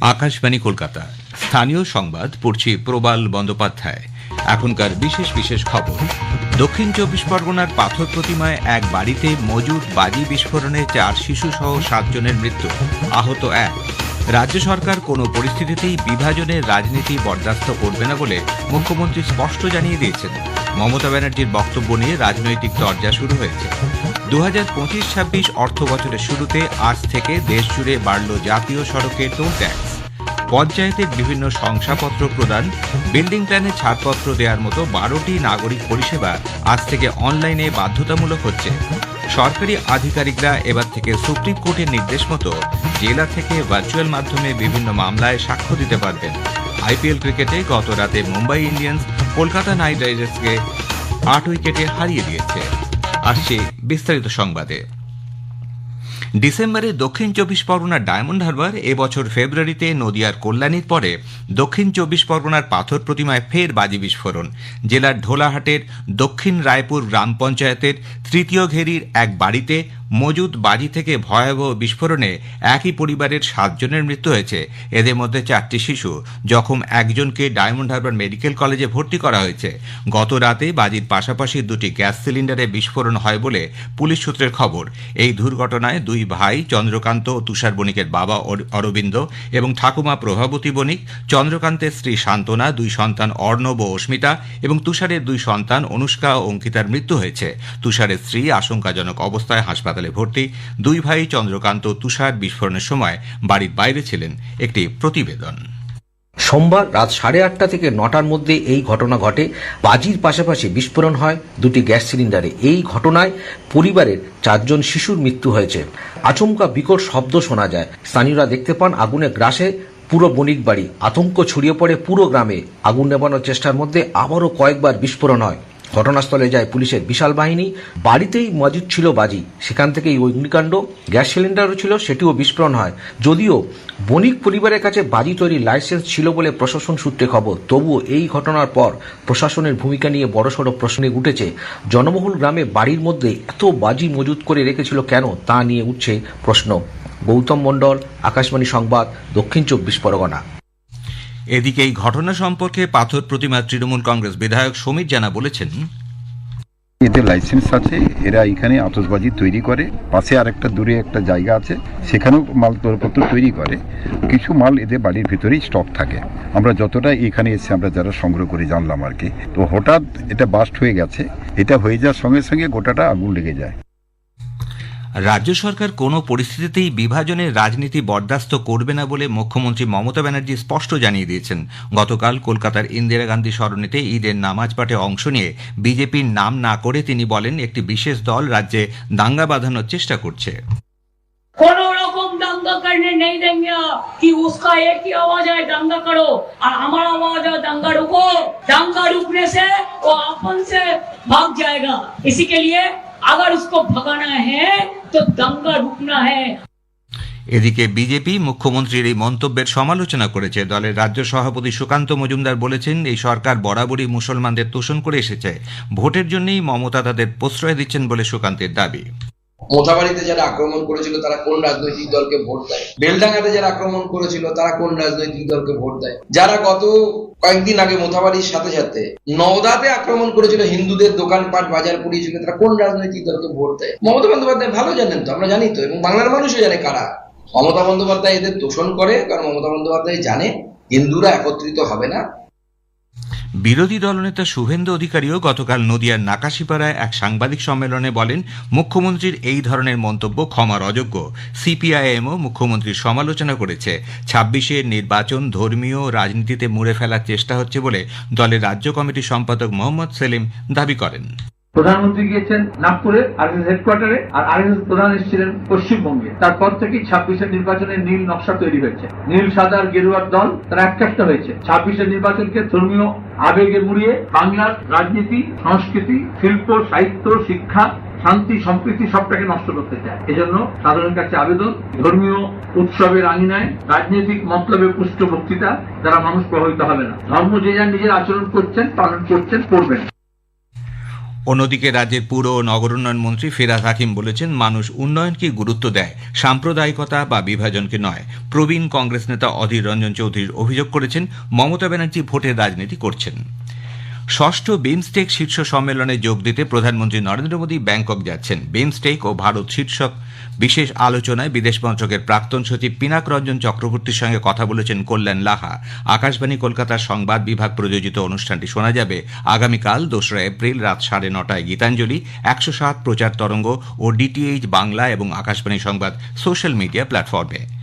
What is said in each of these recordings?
আকাশবাণী কলকাতা। স্থানীয় সংবাদ পড়ছি প্রবাল বন্দ্যোপাধ্যায়। এখনকার বিশেষ বিশেষ খবর। দক্ষিণ চব্বিশ পরগনার পাথর প্রতিমায় এক বাড়িতে মজুদ বাজি বিস্ফোরণে চার শিশু সহ সাতজনের মৃত্যু। আহত এক। রাজ্য সরকার কোনো পরিস্থিতিতেই বিভাজনের রাজনীতি বরদাস্ত করবে না বলে মুখ্যমন্ত্রী স্পষ্ট জানিয়ে দিয়েছেন। মমতা ব্যানার্জির বক্তব্য নিয়ে রাজনৈতিক চর্চা শুরু হয়েছে। দু হাজার পঁচিশ ছাব্বিশ অর্থ বছরের শুরুতে আজ থেকে দেশ জুড়ে বাড়ল জাতীয় সড়কে টোল ট্যাক্স। পঞ্চায়েতের বিভিন্ন শংসাপত্র প্রদান, বিল্ডিং প্ল্যানে ছাড়পত্র দেওয়ার মতো বারোটি নাগরিক পরিষেবা আজ থেকে অনলাইনে বাধ্যতামূলক হচ্ছে। সরকারি আধিকারিকরা এবার থেকে সুপ্রিম কোর্টের নির্দেশ মতো জেলা থেকে ভার্চুয়াল মাধ্যমে বিভিন্ন মামলায় সাক্ষ্য দিতে পারবেন। আইপিএল ক্রিকেটে গত রাতে মুম্বাই ইন্ডিয়ান্স কলকাতা নাইট রাইডার্সকে আট উইকেটে হারিয়ে দিয়েছে। আসছে বিস্তারিত সংবাদে। ডিসেম্বরে দক্ষিণ চব্বিশ পরগনার ডায়মন্ড হারবার, এবছর ফেব্রুয়ারিতে নদিয়ার কল্যাণীর পরে দক্ষিণ চব্বিশ পরগনার পাথর প্রতিমায় ফের বাজি বিস্ফোরণ। জেলার ঢোলাহাটের দক্ষিণ রায়পুর গ্রাম পঞ্চায়েতের তৃতীয় ঘেরির এক বাড়িতে মজুদ বাজি থেকে ভয়াবহ বিস্ফোরণে একই পরিবারের সাতজনের মৃত্যু হয়েছে। এদের মধ্যে চারটি শিশু, জখম একজনকে ডায়মন্ড হারবার মেডিকেল কলেজে ভর্তি করা হয়েছে। গত রাতে বাজির পাশাপাশি দুটি গ্যাস সিলিন্ডারে বিস্ফোরণ হয় বলে পুলিশ সূত্রের খবর। এই দুর্ঘটনায় দুই ভাই, চন্দ্রকান্ত ও তুষার বণিকের বাবা অরবিন্দ এবং ঠাকুমা প্রভাবতী বণিক, চন্দ্রকান্তের স্ত্রী শান্তনা, দুই সন্তান অর্ণব ও অস্মিতা এবং তুষারের দুই সন্তান অনুষ্কা ও অঙ্কিতার মৃত্যু হয়েছে। তুষারের স্ত্রী আশঙ্কাজনক অবস্থায় হাসপাতালে ভর্তি। দুই ভাই, চন্দ্রকান্ত তুষার বিস্ফোরণের সময় বাড়ির বাইরে ছিলেন। একটি প্রতিবেদন। সোমবার রাত সাড়ে আটটা থেকে নটার মধ্যে এই ঘটনা ঘটে। বাজির পাশাপাশি বিস্ফোরণ হয় দুটি গ্যাস সিলিন্ডারে। এই ঘটনায় পরিবারের চারজন শিশুর মৃত্যু হয়েছে। আচমকা বিকট শব্দ শোনা যায়। স্থানীয়রা দেখতে পান আগুনে গ্রাসে পুরো বণিক বাড়ি আতঙ্ক ছড়িয়ে পড়ে পুরো গ্রামে। আগুন নেবানোর চেষ্টার মধ্যে আবারও কয়েকবার বিস্ফোরণ হয়। ঘটনাস্থলে যায় পুলিশের বিশাল বাহিনী। বাড়িতেই মজুদ ছিল বাজি। সেখান থেকে এই অগ্নিকাণ্ড গ্যাস সিলিন্ডারও ছিল, সেটিও বিস্ফোরণ হয়। যদিও বণিক পরিবারের কাছে বাজি তৈরির লাইসেন্স ছিল বলে প্রশাসন সূত্রে খবর। তবুও এই ঘটনার পর প্রশাসনের ভূমিকা নিয়ে বড়সড় প্রশ্নে উঠেছে। জনবহুল গ্রামে বাড়ির মধ্যে এত বাজি মজুত করে রেখেছিল কেন, তা নিয়ে উঠছে প্রশ্ন। গৌতম মণ্ডল, আকাশবাণী সংবাদ, দক্ষিণ চব্বিশ পরগনা। এদিকে এই ঘটনা সম্পর্কে পাথর প্রতিমা তৃণমূল কংগ্রেস বিধায়ক সমীর জানা বলেছেন, এদের লাইসেন্স আছে, এরা এখানে আতসবাজি তৈরি করে, পাশে আরেকটা দূরে একটা জায়গা আছে, সেখানেও মাল তৈলপত্র তৈরি করে, কিছু মাল এদের বাড়ির ভিতরেই স্টক থাকে। আমরা যতটা এখানে এসে আমরা যারা সংগ্রহ করে জানলাম আর কি। তো হঠাৎ এটা বাস্ট হয়ে গেছে, এটা হয়ে যাওয়ার সঙ্গে সঙ্গে গোটাটা আগুন লেগে যায়। রাজ্য সরকার কোনো পরিস্থিতিতেই বিভাজনের রাজনীতি বরদাস্ত করবে না বলে মুখ্যমন্ত্রী মমতা ব্যানার্জি স্পষ্ট জানিয়ে দিয়েছেন গতকাল কলকাতার ইন্দিরা গান্ধী সরণিতে ঈদের নামাজ পাঠে অংশ নিয়ে বিজেপির নাম না করে তিনি বলেন একটি বিশেষ দল রাজ্যে দাঙ্গা বাঁধানোর চেষ্টা করছে कोनो रकम दंगा करने नहीं देंगे कि उसका एक ही आवाज है दंगा करो और हमारा आवाज है दंगा रुको दंगा रुकने से वो अपन से भाग जाएगा इसी के लिए अगर उसको भगाना है तो दंगा रुकना है এদিকে বিজেপি মুখ্যমন্ত্রীর এই মন্তব্যের সমালোচনা করেছে দলের রাজ্য সভাপতি সুকান্ত মজুমদার বলেছেন এই সরকার বরাবরই মুসলমানদের তোষণ করে এসেছে ভোটের জন্যই মমতা তাদের প্রশ্রয় দিচ্ছেন বলে সুকান্তের দাবি মোথাবাড়িতে যারা আক্রমণ করেছিল, তারা কোন রাজনৈতিক দলকে ভোট দেয়? বেলডাঙ্গাতে যারা আক্রমণ করেছিল, তারা কোন রাজনৈতিক দলকে ভোট দেয়? যারা গত কয়েকদিন আগে মোথাবাড়ির সাথে সাথে নওদাতে আক্রমণ করেছিল, হিন্দুদের দোকানপাট বাজার পুড়িয়েছিল, তারা কোন রাজনৈতিক দলকে ভোট দেয়? মমতা বন্দ্যোপাধ্যায় ভালো জানেন তো, আমরা জানি তো, এবং বাংলার মানুষও জানে কারা। মমতা বন্দ্যোপাধ্যায় এদের তোষণ করে, কারণ মমতা বন্দ্যোপাধ্যায় জানে, হিন্দুরা একত্রিত হবে না। বিরোধী দলনেতা শুভেন্দু অধিকারীও গতকাল নদিয়ার নাকাশিপাড়ায় এক সাংবাদিক সম্মেলনে বলেন, মুখ্যমন্ত্রীর এই ধরনের মন্তব্য ক্ষমার অযোগ্য। সিপিআইএমও মুখ্যমন্ত্রীর সমালোচনা করেছে। ছাব্বিশে নির্বাচন ধর্মীয় রাজনীতিতে মুড়ে ফেলার চেষ্টা হচ্ছে বলে দলের রাজ্য কমিটির সম্পাদক মোহাম্মদ সেলিম দাবি করেন। প্রধানমন্ত্রী গিয়েছেন নাগপুরে, আরএসএস হেডকোয়ার্টারে আর আরএসএস প্রধান এসেছিলেন পশ্চিমবঙ্গে। তারপর থেকেই ছাব্বিশের নির্বাচনে নীল নকশা তৈরি হয়েছে। নীল, সাদা আর গেরুয়ার দল তারা একটা হয়েছে। ছাব্বিশের নির্বাচনকে ধর্মীয় আবেগে মুড়িয়ে বাংলার রাজনীতি, সংস্কৃতি, শিল্প, সাহিত্য, শিক্ষা, শান্তি, সম্প্রীতি সবটাকে নষ্ট করতে চায়। এজন্য সাধারণের কাছে আবেদন, ধর্মীয় উৎসবের আঙিনায় রাজনৈতিক মতলবে পুষ্ট বক্তৃতা, দ্বারা মানুষ প্রভাবিত হবে না। ধর্ম যে যার নিজের আচরণ করছেন, পালন করছেন, করবেন। অন্যদিকে রাজ্যের পুর ও নগর উন্নয়ন মন্ত্রী ফেরাজ হাকিম বলেছেন, মানুষ উন্নয়নকে গুরুত্ব দেয়, সাম্প্রদায়িকতা বা বিভাজনকে নয়। প্রবীণ কংগ্রেস নেতা অধীর রঞ্জন চৌধুরীর অভিযোগ করেছেন, মমতা ব্যানার্জি ভোটের রাজনীতি করছেন। ষষ্ঠ বিমস্টেক শীর্ষ সম্মেলনে যোগ দিতে প্রধানমন্ত্রী নরেন্দ্র মোদী ব্যাংকক যাচ্ছেন। বিমস্টেক ও ভারত শীর্ষক বিশেষ আলোচনায় বিদেশ মন্ত্রকের প্রাক্তন সচিব পিনাক রঞ্জন চক্রবর্তীর সঙ্গে কথা বলেছেন কল্যাণ লাহা। আকাশবাণী, কলকাতার সংবাদ বিভাগ প্রযোজিত অনুষ্ঠানটি শোনা যাবে। আগামীকাল দোসরা এপ্রিল রাত সাড়ে নটায় গীতাঞ্জলি, একশো সাত প্রচার তরঙ্গ ও ডিটিএইচ বাংলা এবং আকাশবাণী সংবাদ সোশ্যাল মিডিয়া প্ল্যাটফর্মে।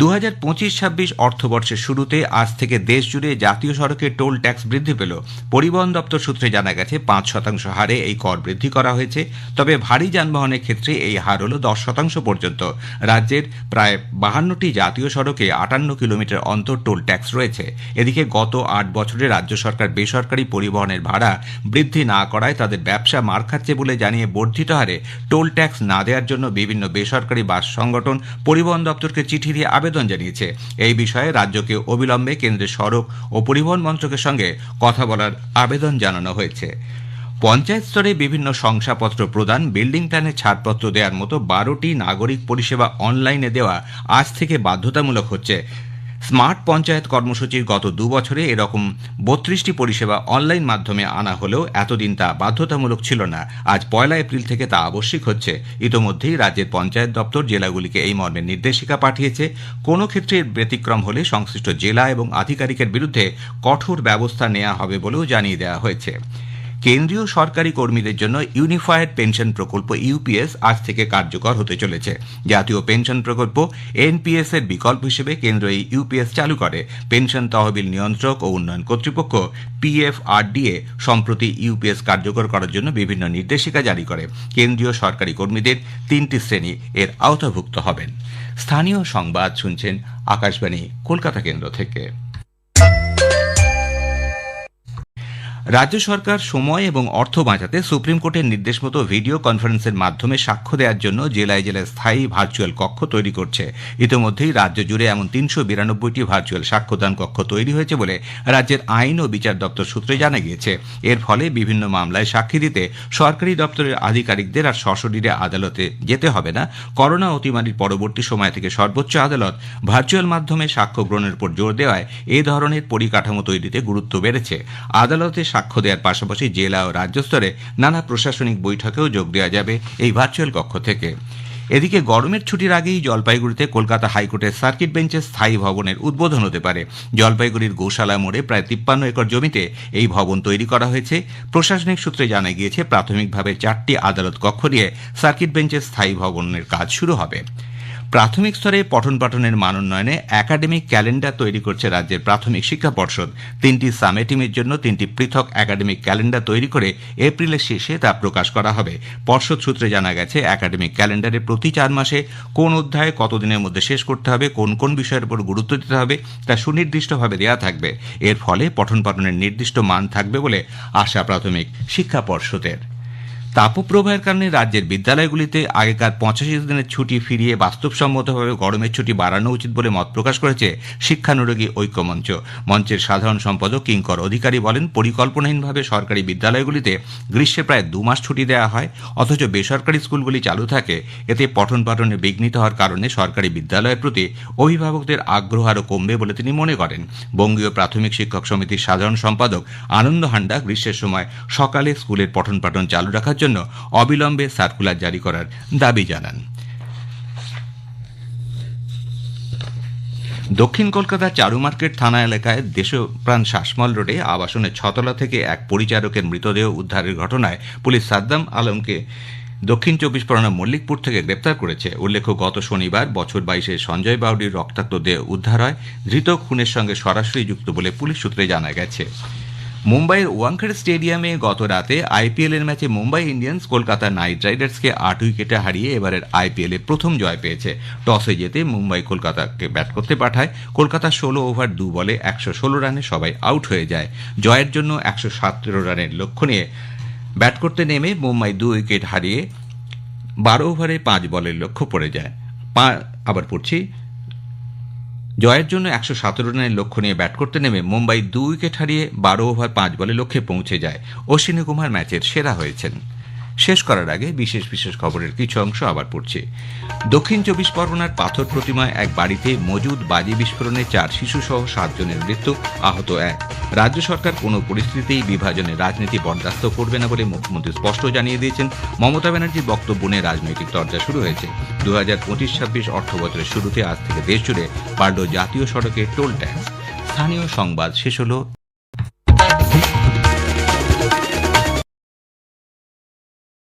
দু হাজার পঁচিশ ছাব্বিশ অর্থবর্ষের শুরুতে আজ থেকে দেশ জুড়ে জাতীয় সড়কে টোল ট্যাক্স বৃদ্ধি পেল। পরিবহন দপ্তর সূত্রে জানা গেছে, পাঁচ শতাংশ হারে এই কর বৃদ্ধি করা হয়েছে, তবে ভারী যানবাহনের ক্ষেত্রে এই হার হল দশ শতাংশ পর্যন্ত। রাজ্যের প্রায় বাহান্নটি জাতীয় সড়কে আটান্ন কিলোমিটার অন্তর টোল ট্যাক্স রয়েছে। এদিকে গত আট বছরে রাজ্য সরকার বেসরকারি পরিবহনের ভাড়া বৃদ্ধি না করায় তাদের ব্যবসা মার খাচ্ছে বলে জানিয়ে বর্ধিত হারে টোল ট্যাক্স না দেওয়ার জন্য বিভিন্ন বেসরকারি বাস সংগঠন পরিবহন দপ্তরকে চিঠি দিয়ে আবেদন জানিয়েছে। এই বিষয়ে রাজ্যকে অবিলম্বে কেন্দ্রের সড়ক ও পরিবহন মন্ত্রকের সঙ্গে কথা বলার আবেদন জানানো হয়েছে। পঞ্চায়েত স্তরে বিভিন্ন শংসাপত্র প্রদান, বিল্ডিং প্ল্যানে ছাড়পত্র দেওয়ার মতো বারোটি নাগরিক পরিষেবা অনলাইনে দেওয়া আজ থেকে বাধ্যতামূলক হচ্ছে। স্মার্ট পঞ্চায়েত কর্মসূচির গত দু বছরে এরকম বত্রিশটি পরিষেবা অনলাইন মাধ্যমে আনা হলেও এতদিন তা বাধ্যতামূলক ছিল না। আজ পয়লা এপ্রিল থেকে তা আবশ্যিক হচ্ছে। ইতোমধ্যেই রাজ্যের পঞ্চায়েত দপ্তর জেলাগুলিকে এই মর্মে নির্দেশিকা পাঠিয়েছে। কোনো ক্ষেত্রে ব্যতিক্রম হলে সংশ্লিষ্ট জেলা এবং আধিকারিকের বিরুদ্ধে কঠোর ব্যবস্থা নেওয়া হবে বলেও জানিয়ে দেওয়া হয়েছে। কেন্দ্রীয় সরকারি কর্মীদের জন্য ইউনিফায়েড পেনশন প্রকল্প ইউপিএস আজ থেকে কার্যকর হতে চলেছে। জাতীয় পেনশন প্রকল্প এনপিএস এর বিকল্প হিসেবে কেন্দ্র এই ইউপিএস চালু করে। পেনশন তহবিল নিয়ন্ত্রক ও উন্নয়ন কর্তৃপক্ষ পিএফআরডিএ সম্প্রতি ইউপিএস কার্যকর করার জন্য বিভিন্ন নির্দেশিকা জারি করে। কেন্দ্রীয় সরকারি কর্মীদের তিনটি শ্রেণি এর আওতাভুক্ত হবেন। স্থানীয় সংবাদ শুনছেন আকাশবাণী, কলকাতা কেন্দ্র থেকে। রাজ্য সরকার সময় এবং অর্থ বাঁচাতে সুপ্রিম কোর্টের নির্দেশ মতো ভিডিও কনফারেন্সের মাধ্যমে সাক্ষ্য দেওয়ার জন্য জেলায় জেলায় স্থায়ী ভার্চুয়াল কক্ষ তৈরি করছে। ইতিমধ্যেই রাজ্য জুড়ে এমন তিনশো বিরানব্বইটি ভার্চুয়াল সাক্ষ্যদান কক্ষ তৈরি হয়েছে বলে রাজ্যের আইন ও বিচার দপ্তর সূত্রে জানা গিয়েছে। এর ফলে বিভিন্ন মামলায় সাক্ষী দিতে সরকারি দপ্তরের আধিকারিকদের আর সশরীরে আদালতে যেতে হবে না। করোনা অতিমারির পরবর্তী সময় থেকে সর্বোচ্চ আদালত ভার্চুয়াল মাধ্যমে সাক্ষ্য গ্রহণের উপর জোর দেওয়ায় এ ধরনের পরিকাঠামো তৈরিতে গুরুত্ব বেড়েছে। আদালতে সাক্ষ্য দেওয়ার পাশাপাশি জেলা ও রাজ্য স্তরে নানা প্রশাসনিক বৈঠকেও যোগ দেওয়া যাবে এই ভার্চুয়াল কক্ষ থেকে। এদিকে গরমের ছুটির আগেই জলপাইগুড়িতে কলকাতা হাইকোর্টের সার্কিট বেঞ্চের স্থায়ী ভবনের উদ্বোধন হতে পারে। জলপাইগুড়ির গোশালা মোড়ে প্রায় তিপ্পান্ন একর জমিতে এই ভবন তৈরি করা হয়েছে। প্রশাসনিক সূত্রে জানা গিয়েছে, প্রাথমিকভাবে চারটি আদালত কক্ষ নিয়ে সার্কিট বেঞ্চের স্থায়ী ভবনের কাজ শুরু হবে। প্রাথমিক স্তরে পঠন পাঠনের মান উন্নয়নে একাডেমিক ক্যালেন্ডার তৈরি করছে রাজ্যের প্রাথমিক শিক্ষা পর্ষদ। তিনটি সামে টিমের জন্য তিনটি পৃথক একাডেমিক ক্যালেন্ডার তৈরি করে এপ্রিলের শেষে তা প্রকাশ করা হবে। পর্ষদ সূত্রে জানা গেছে, একাডেমিক ক্যালেন্ডারে প্রতি চার মাসে কোন অধ্যায় কতদিনের মধ্যে শেষ করতে হবে, কোন কোন বিষয়ের উপর গুরুত্ব দিতে হবে, তা সুনির্দিষ্টভাবে দেওয়া থাকবে। এর ফলে পঠন পাঠনের নির্দিষ্ট মান থাকবে বলে আশা প্রাথমিক শিক্ষা পর্ষদের। তাপপ্রবাহের কারণে রাজ্যের বিদ্যালয়গুলিতে আগেকার পঁচাশি দিনের ছুটি ফিরিয়ে বাস্তবসম্মতভাবে গরমের ছুটি বাড়ানো উচিত বলে মত প্রকাশ করেছে শিক্ষানুরাগী ঐক্যমঞ্চ। মঞ্চের সাধারণ সম্পাদক কিঙ্কর অধিকারী বলেন, পরিকল্পনাহীনভাবে সরকারি বিদ্যালয়গুলিতে গ্রীষ্মে প্রায় দু মাস ছুটি দেওয়া হয়, অথচ বেসরকারি স্কুলগুলি চালু থাকে। এতে পঠন পাঠনে বিঘ্নিত হওয়ার কারণে সরকারি বিদ্যালয়ের প্রতি অভিভাবকদের আগ্রহ আরও কমবে বলে তিনি মনে করেন। বঙ্গীয় প্রাথমিক শিক্ষক সমিতির সাধারণ সম্পাদক আনন্দ হান্ডা গ্রীষ্মের সময় সকালে স্কুলের পঠন পাঠন চালু রাখার জন্য অবিলম্বে সার্কুলার জারি করার দাবি জানান। দক্ষিণ কলকাতার চারু মার্কেট থানা এলাকায় দেশপ্রাণ শাসমল রোডে আবাসনের ছতলা থেকে এক পরিচারকের মৃতদেহ উদ্ধারের ঘটনায় পুলিশ সাদ্দাম আলমকে দক্ষিণ চব্বিশ পরগনা মল্লিকপুর থেকে গ্রেপ্তার করেছে। উল্লেখ্য, গত শনিবার বছর বাইশে সঞ্জয় বাউডির রক্তাক্ত দেহ উদ্ধার হয়। ধৃত খুনের সঙ্গে সরাসরি যুক্ত বলে পুলিশ সূত্রে জানা গেছে। মুম্বাইয়ের ওয়াংখেড়ে স্টেডিয়ামে গত রাতে আইপিএল এর ম্যাচে মুম্বাই ইন্ডিয়ান্স কলকাতা নাইট রাইডার্সকে আট উইকেটে হারিয়ে এবারের আইপিএল প্রথম জয় পেয়েছে। টসে যেতে মুম্বাই কলকাতাকে ব্যাট করতে পাঠায়। কলকাতা ষোলো ওভার দু বলে একশো ষোলো রানে সবাই আউট হয়ে যায়। জয়ের জন্য একশো সতেরো রানের লক্ষ্য নিয়ে ব্যাট করতে নেমে মুম্বাই দু উইকেট হারিয়ে বারো ওভারে পাঁচ বলের লক্ষ্য পড়ে যায়। পা আবার পড়ছি। জয়ের জন্য একশো সতেরো রানের লক্ষ্য নিয়ে ব্যাট করতে নেমে মুম্বাই দুই উইকেট হারিয়ে বারো ওভার পাঁচ বলে লক্ষ্যে পৌঁছে যায়। অশ্বিনী কুমার ম্যাচের সেরা হয়েছেন। শেষ করার আগে বিশেষ বিশেষ খবরের কিছু অংশ আবার পড়ছে। দক্ষিণ চব্বিশ পরগনার পাথর প্রতিমায় এক বাড়িতে মজুদ বাজি বিস্ফোরণে চার শিশুসহ সাতজনের মৃত্যু, আহত এক। রাজ্য সরকার কোনো পরিস্থিতিতেই বিভাজনের রাজনীতি বরদাস্ত করবে না বলে মুখ্যমন্ত্রী স্পষ্ট জানিয়ে দিয়েছেন। মমতা ব্যানার্জির বক্তব্য নিয়ে রাজনৈতিক চর্চা শুরু হয়েছে। দু হাজার পঁচিশ ছাব্বিশ অর্থ বছরের শুরুতে আজ থেকে দেশ জুড়ে বাড়ল জাতীয় সড়কে টোল ট্যাক্স। স্থানীয় সংবাদ শেষ হল।